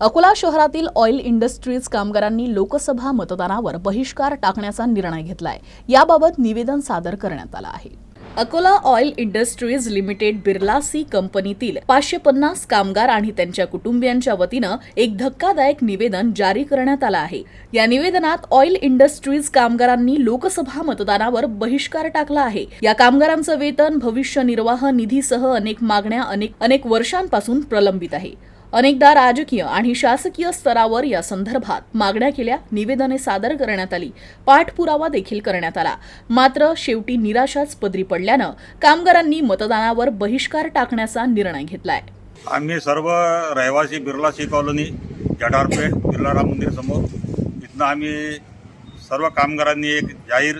अकोला शहरातील oil industries कामगारांनी लोकसभा मतदानावर बहिष्कार टाकण्याचा निर्णय घेतलाय. याबाबत निवेदन सादर करण्यात आलं आहे. Akola oil industries limited Birla C कंपनीतील पाचशे पन्नास कामगार आणि त्यांच्या कुटुंबियांच्या वतीनं एक धक्कादायक निवेदन जारी करण्यात आलं आहे. या निवेदनात ऑइल इंडस्ट्रीज कामगारांनी लोकसभा मतदानावर बहिष्कार टाकला आहे. या कामगारांचं वेतन भविष्य निर्वाह निधीसह अनेक मागण्या अनेक अनेक वर्षांपासून प्रलंबित आहे. अनेकदा राजकीय आणि शासकीय स्तरावर या संदर्भात मागण्या केल्या निवेदने सादर करण्यात आली पाठपुरावा देखील करण्यात आला. मात्र शेवटी निराशाच पदरी पडल्यानं कामगारांनी मतदानावर बहिष्कार टाकण्याचा निर्णय घेतलाय. आम्ही सर्व रहिवासी बिर्ला सी कॉलनी जठारपेठ बिर्ला राम मंदिर समोर इथनं आम्ही सर्व कामगारांनी एक जाहीर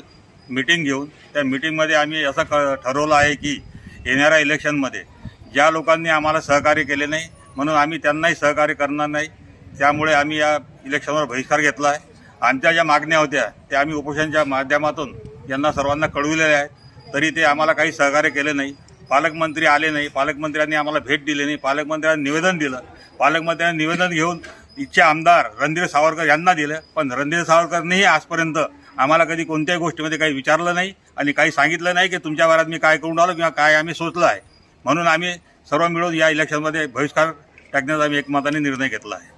मीटिंग घेऊन त्या मीटिंगमध्ये आम्ही असं क ठरवलं आहे की येणाऱ्या इलेक्शनमध्ये ज्या लोकांनी आम्हाला सहकार्य केले नाही म्हणून आम्ही त्यांनाही सहकार्य करणार नाही. त्यामुळे आम्ही या इलेक्शनवर बहिष्कार घेतला आहे. आमच्या ज्या मागण्या होत्या त्या आम्ही उपोषणच्या माध्यमातून यांना सर्वांना कळविलेल्या आहेत. तरी ते आम्हाला काही सहकार्य केले नाही. पालकमंत्री आले नाही. पालकमंत्र्यांनी आम्हाला भेट दिली नाही. पालकमंत्र्यांनी निवेदन दिलं. पालकमंत्र्यांनी निवेदन घेऊन इच्छा आमदार रणधीर सावरकर यांना दिलं. पण रणधीर सावरकरनेही आजपर्यंत आम्हाला कधी कोणत्याही गोष्टीमध्ये काही विचारलं नाही आणि काही सांगितलं नाही की तुमच्या वरात मी काय करून आलो किंवा काय आम्ही सोचलं आहे. म्हणून आम्ही सर्व मिळून या इलेक्शनमध्ये बहिष्कार टाकण्याचा आम्ही एकमताने निर्णय घेतला आहे.